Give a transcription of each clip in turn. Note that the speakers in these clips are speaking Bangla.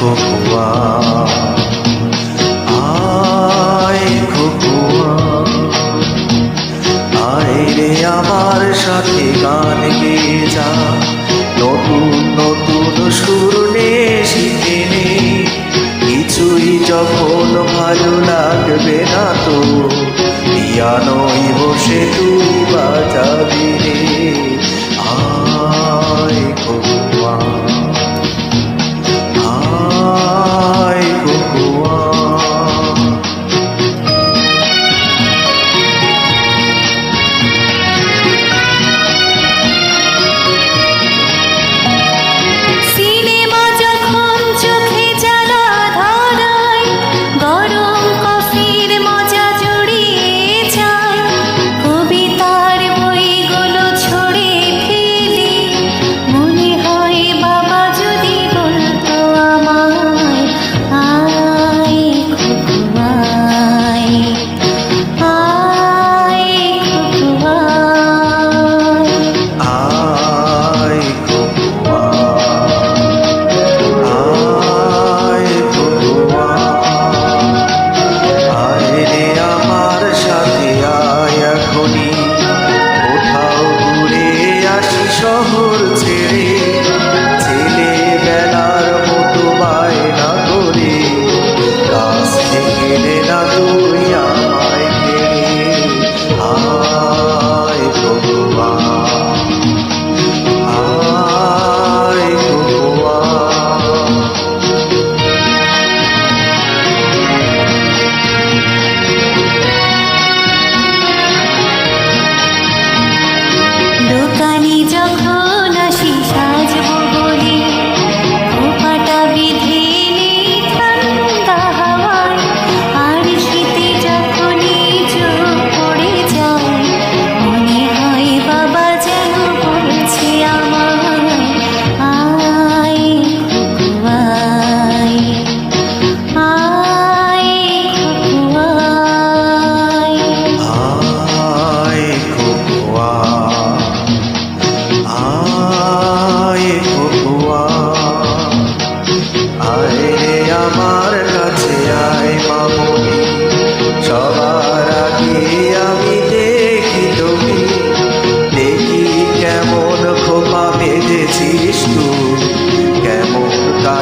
খোকুয়া। আয় খোকুয়া। আয় আমার সাথে গান যা। নতুন নতুন সুর লাগবে না তো বসে তুই বাজাবি।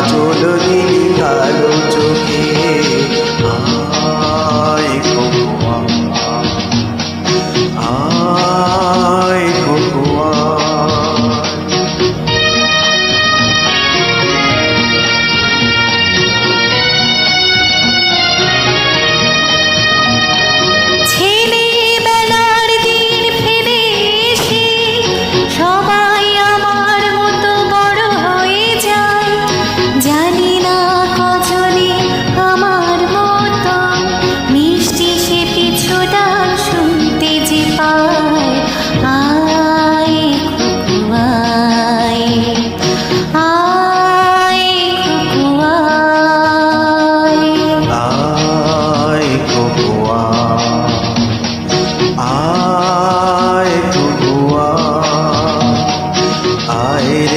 চলো দিন hide